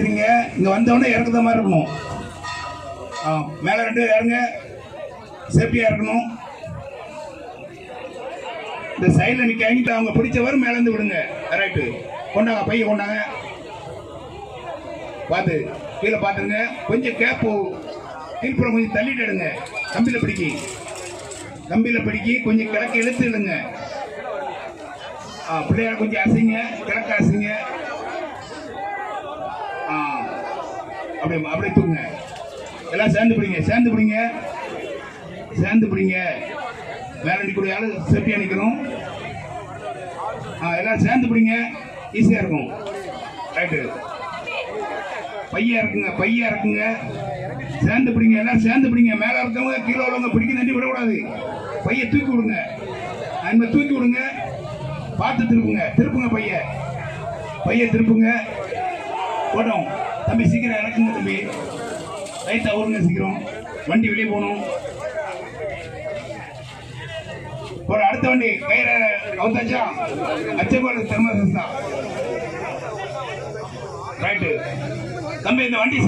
வச்சிருங்க இங்க வந்தவொடனே இறக்குத மாதிரி இருக்கணும். ஆ மேலே ரெண்டு பேர் இறங்க. சேஃப்டியா இருக்கணும். இந்த சைடில் நிற்காங்கிட்டு அவங்க பிடிச்சவர் மேல இருந்து விடுங்க. ரைட்டு கொண்டாங்க பைய கொண்டாங்க. பார்த்து கீழே பார்த்துருங்க கொஞ்சம் கேப்பு கீழ்ப்புறம் கொஞ்சம் தள்ளிட்டு எடுங்க. கம்பியில் பிடிக்கி. கம்பியில் பிடிக்கி கொஞ்சம் கிழக்கு இழுத்து இழுங்க. ஆ பிள்ளையார் கொஞ்சம் அசைங்க. கிழக்கு அசைங்க ஆ அப்படியே அப்படியே தூங்க எல்லாம் சேர்ந்து பிடிங்க சேர்ந்து பிடிங்க. சேர்ந்து பிடிங்க. மேலே நிற்கக்கூடிய ஆள் சேஃப்டியாக நிற்கணும் ஆ எல்லாம் சேர்ந்து பிடிங்க. ஈஸியாக இருக்கும். ரைட்டு பையா இருக்குங்க பையா இருக்குங்க. சேர்ந்து பிடிங்க எல்லாம் சேர்ந்து பிடிங்க. மேலே இருக்கவங்க கீழே உள்ளவங்க பிடிக்க தண்டி விடக்கூடாது. பைய தூக்கி விடுங்க. அந்த தூக்கி விடுங்க. பார்த்து திருப்புங்க திருப்புங்க பைய. பைய திருப்புங்க. போட்டோம். தம்பி சீக்கிரம் இறக்குங்க தம்பி. லைட்டாக ஊருங்க சீக்கிரம். வண்டி வெளியே போகணும். ஒரு அடுத்த வண்டி கயிற கவுத்தாச்சா? அச்சகோடு தெர்மசஸ் ரைட்டு தம்பி இந்த வண்டி